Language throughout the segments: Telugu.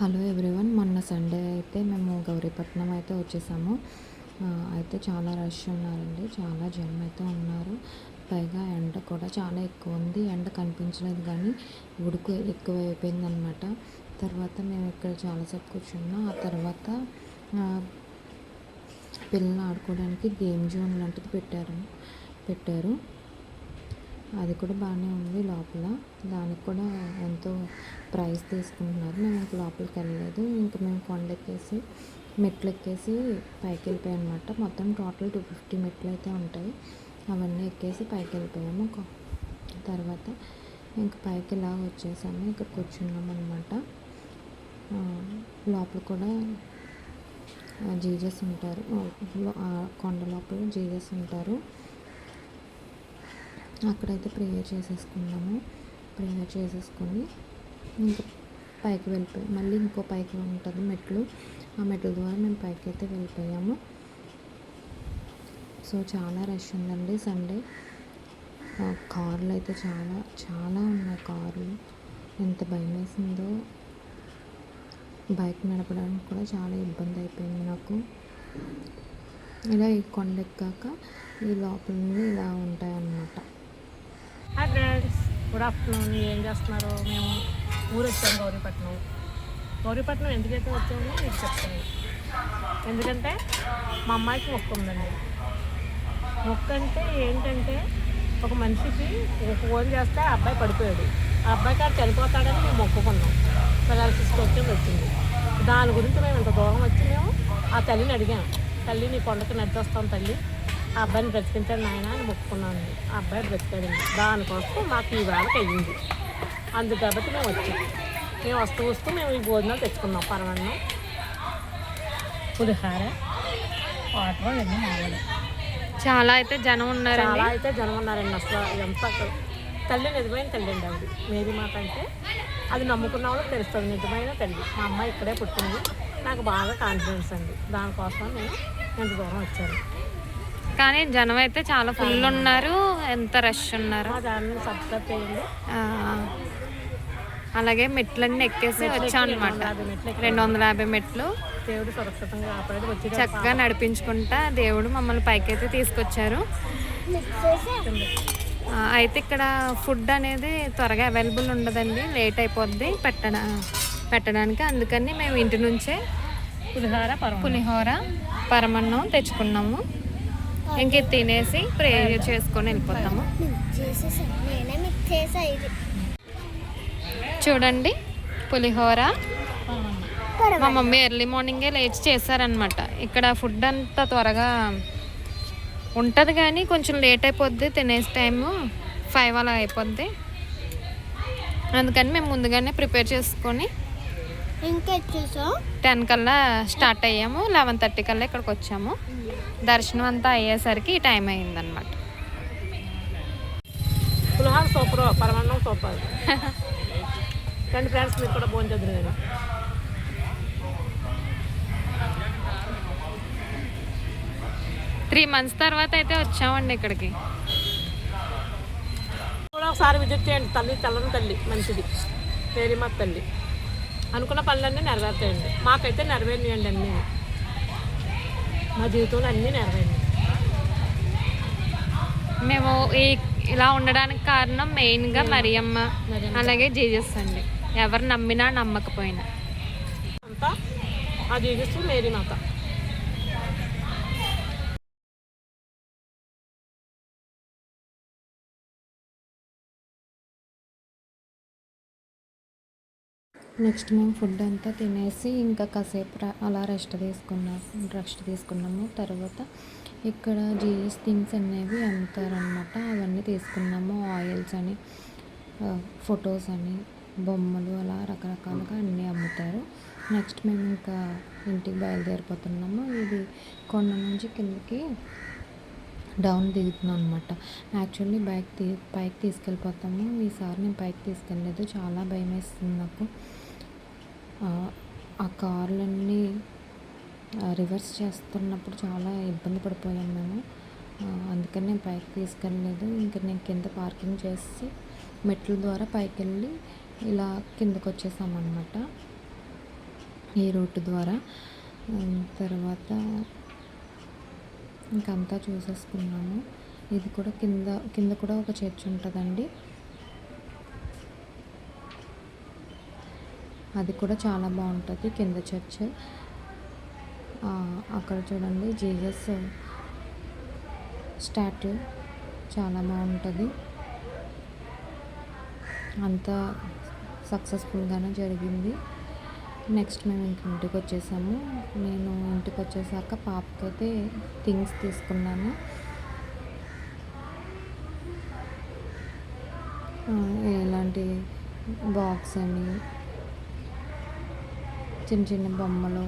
హలో ఎవ్రీవన్ మొన్న సండే అయితే మేము గౌరీపట్నం అయితే వచ్చేసాము. అయితే చాలా రష్ ఉన్నారండి చాలా జనం అయితే ఉన్నారు. పైగా ఎండ కూడా చాలా ఎక్కువ ఉంది ఎండ కనిపించలేదు కానీ ఉడుకు ఎక్కువ అయిపోయింది అనమాట తర్వాత మేము ఇక్కడ చాలాసేపు కూర్చున్నాం. ఆ తర్వాత పిల్లలు ఆడుకోవడానికి గేమ్ జోన్ లాంటిది పెట్టారు పెట్టారు. అది కూడా బాగానే ఉంది లోపల. దానికి కూడా ఎంతో ప్రైస్ తీసుకుంటున్నారు. మేము ఇంక లోపలికి వెళ్ళలేదు. ఇంకా మేము కొండ ఎక్కేసి మెట్లు ఎక్కేసి పైకి వెళ్ళిపోయాం అనమాట మొత్తం టోటల్ టూ ఫిఫ్టీ మెట్లు అయితే ఉంటాయి. అవన్నీ ఎక్కేసి పైకి వెళ్ళిపోయాము తర్వాత ఇంక పైకి ఇలా వచ్చేసాము. ఇక్కడ కూర్చున్నాం అనమాట లోపల కూడా జీజస్ ఉంటారు. ఆ కొండ లోపల జీజస్ ఉంటారు. అక్కడైతే ప్రేయర్ చేసేసుకున్నాము. ప్రేయర్ చేసేసుకొని ఇంకా పైకి వెళ్ళిపోయి మళ్ళీ ఇంకో పైకి ఉంటుంది మెట్లు. ఆ మెట్ల ద్వారా మేము పైకి అయితే వెళ్ళిపోయాము. సో చాలా రష్ ఉందండి సండే. కార్లు అయితే చాలా చాలా ఉన్నాయి కార్లు. ఎంత భయం వేసిందో. బైక్ నడపడానికి కూడా చాలా ఇబ్బంది అయిపోయింది నాకు. ఇలా ఈ కొండ ఎక్కాక ఈ లోపల నుండి ఇలా ఉంటాయన్నమాట. హాయ్ ఫ్రెండ్స్ గుడ్ ఆఫ్టర్నూన్ ఏం చేస్తున్నారు? మేము ఊరు వచ్చాము గౌరీపట్నం గౌరీపట్నం ఎందుకైతే వచ్చామో మీకు చెప్తాను. ఎందుకంటే మా అమ్మాయికి మొక్క ఉందండి. మొక్క అంటే ఏంటంటే ఒక మనిషికి ఫోన్ చేస్తే ఆ అబ్బాయి పడిపోయాడు. ఆ అబ్బాయి కాదు చనిపోతాడని మేము మొక్కుకున్నాం. పెరాలసిస్ వచ్చి వచ్చింది. దాని గురించి మేము ఇంత దూరం వచ్చి మేము ఆ తల్లిని అడిగాం. తల్లి నీ కొండకు నెద్దొస్తాం తల్లి. ఆ అబ్బాయిని బ్రతికించాడు నాయన అని మొక్కుకున్నాను. ఆ అబ్బాయి బ్రతికాడండి దానికోసం మాకు ఈ వేళకి అయ్యింది. అందుకు కాబట్టి మేము వచ్చాం. మేము వస్తూ వస్తూ మేము ఈ భోజనాలు తెచ్చుకున్నాం. పరమాన్నం పులిహార వాటర్ ఇవన్నీ మామూలు. చాలా అయితే జనం ఉన్నారండి. చాలా అయితే జనం ఉన్నారండి అసలు. ఎంత తల్లి నిజమైన తల్లి అండి ఆవిడ మేరీ మాత అంటే అది నమ్ముకున్న వాళ్ళకి తెలుస్తుంది. నిజమైన తల్లి. మా అమ్మాయి ఇక్కడే పుట్టింది. నాకు బాగా కాన్ఫిడెన్స్ అండి. దానికోసం నేను ఎంత దూరం వచ్చాను. కానీ జనం అయితే చాలా ఫుల్ ఉన్నారు. ఎంత రష్ ఉన్నారు అలాగే మెట్లన్నీ ఎక్కేసి వచ్చాం అనమాట రెండు వందల యాభై మెట్లు. దేవుడు చక్కగా నడిపించుకుంటా దేవుడు మమ్మల్ని పైకైతే తీసుకొచ్చారు. ఆ, అయితే ఇక్కడ ఫుడ్ అనేది త్వరగా అవైలబుల్ ఉండదండి. లేట్ అయిపోద్ది. పెట్టడా పెట్టడానికి అందుకని మేము ఇంటి నుంచే పులిహార పులిహోర పరమన్నం తెచ్చుకున్నాము. ఇంక తినేసి ప్రేయర్ చేసుకొని వెళ్ళిపోతాము. చూడండి పులిహోర. మా మమ్మీ ఎర్లీ మార్నింగే లేచి చేశారనమాట ఇక్కడ ఫుడ్ అంతా త్వరగా ఉంటుంది కానీ కొంచెం లేట్ అయిపోద్ది తినేసి టైము ఫైవ్ అలా అయిపోద్ది. అందుకని మేము ముందుగానే ప్రిపేర్ చేసుకొని ఇంకా టెన్ కల్లా స్టార్ట్ అయ్యాము. లెవెన్ థర్టీ కల్లా ఇక్కడికి వచ్చాము. దర్శనం అంతా అయ్యేసరికి టైం అయిందనమాట పులిహార సూపర్ పరమాన్నం సూపర్. కానీ ఫ్రెండ్స్ మీరు కూడా భోజనం త్రీ మంత్స్ తర్వాత అయితే వచ్చామండి ఇక్కడికి. కూడా ఒకసారి విజిట్ చేయండి. తల్లి తెల్లని తల్లి మంచిది. పేరిమా తల్లి. అనుకున్న పనులన్నీ నెరవేర్తాయండి. మాకైతే నెరవేరినాయండి అన్నీ. మా జీవితంలో అన్నీ నెరవేరినాయి. మేము ఈ ఇలా ఉండడానికి కారణం మెయిన్గా మరియమ్మ అలాగే జీజస్ అండి. ఎవరు నమ్మినా నమ్మకపోయినా. అంతా ఆ జీజస్ మేరీ మాత. నెక్స్ట్ మేము ఫుడ్ అంతా తినేసి ఇంకా కాసేపు అలా రెస్ట్ తీసుకున్నాం రెస్ట్ తీసుకున్నాము. తర్వాత ఇక్కడ జీఎస్ థింగ్స్ అనేవి అమ్ముతారనమాట అవన్నీ తీసుకున్నాము. ఆయిల్స్ అని ఫొటోస్ అని బొమ్మలు అలా రకరకాలుగా అన్నీ అమ్ముతారు. నెక్స్ట్ మేము ఇంకా ఇంటికి బయలుదేరిపోతున్నాము. ఇది కొండ నుంచి కిందకి డౌన్ దిగుతున్నాం అనమాట యాక్చువల్లీ బైక్ తీ పైకి తీసుకెళ్ళిపోతాము. ఈసారి నేను పైకి తీసుకెళ్ళలేదు. చాలా భయం వేస్తుంది నాకు. ఆ, కార్లన్నీ రివర్స్ చేస్తున్నప్పుడు చాలా ఇబ్బంది పడిపోయాను నేను అందుకని నేను పైకి తీసుకెళ్ళలేదు. ఇంకా నేను కింద పార్కింగ్ చేసి మెట్ల ద్వారా పైకి వెళ్ళి ఇలా కిందకు వచ్చేసామన్నమాట ఈ రూట్ ద్వారా. తర్వాత ఇంకంతా చూసేసుకున్నాము. ఇది కూడా కింద కింద కూడా ఒక చర్చ్ ఉంటుందండి. అది కూడా చాలా బాగుంటుంది కింద చర్చ్. అక్కడ చూడండి జీజస్ స్టాట్యూ చాలా బాగుంటుంది. అంతా సక్సెస్ఫుల్గానే జరిగింది. నెక్స్ట్ మేము ఇంక ఇంటికి వచ్చేసాము. నేను ఇంటికి వచ్చేసాక పాపకైతే థింగ్స్ తీసుకున్నాను. ఎలాంటి బాక్స్ అని చిన్న చిన్న బొమ్మలు.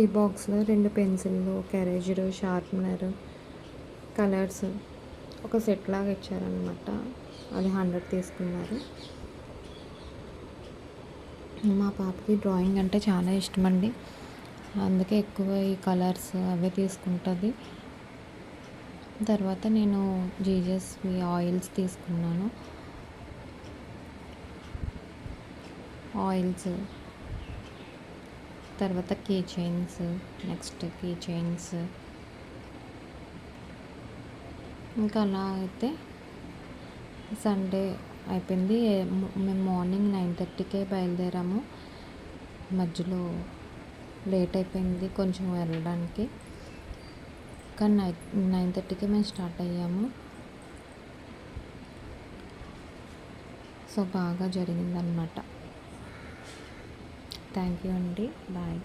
ఈ బాక్స్లో రెండు పెన్సిళ్ళు ఒక షార్ప్నర్ కలర్స్ ఒక సెట్ లాగా ఇచ్చారనమాట అది హండ్రెడ్ తీసుకున్నారు. మా పాపకి డ్రాయింగ్ అంటే చాలా ఇష్టం అండి అందుకే ఎక్కువ ఈ కలర్స్ అవే తీసుకుంటుంది. తర్వాత నేను జీజస్వి ఆయిల్స్ తీసుకున్నాను. ఆయిల్స్ తర్వాత key chains next key chains. ఇంకా అలా అయితే సండే అయిపోయింది. మేము మార్నింగ్ నైన్ థర్టీకే బయలుదేరాము. మధ్యలో లేట్ అయిపోయింది కొంచెం వెళ్ళడానికి. కానీ నైన్ నైన్ థర్టీకే మేము స్టార్ట్ అయ్యాము. సో బాగా జరిగిందనమాట థ్యాంక్ యూ అండి. బాయ్.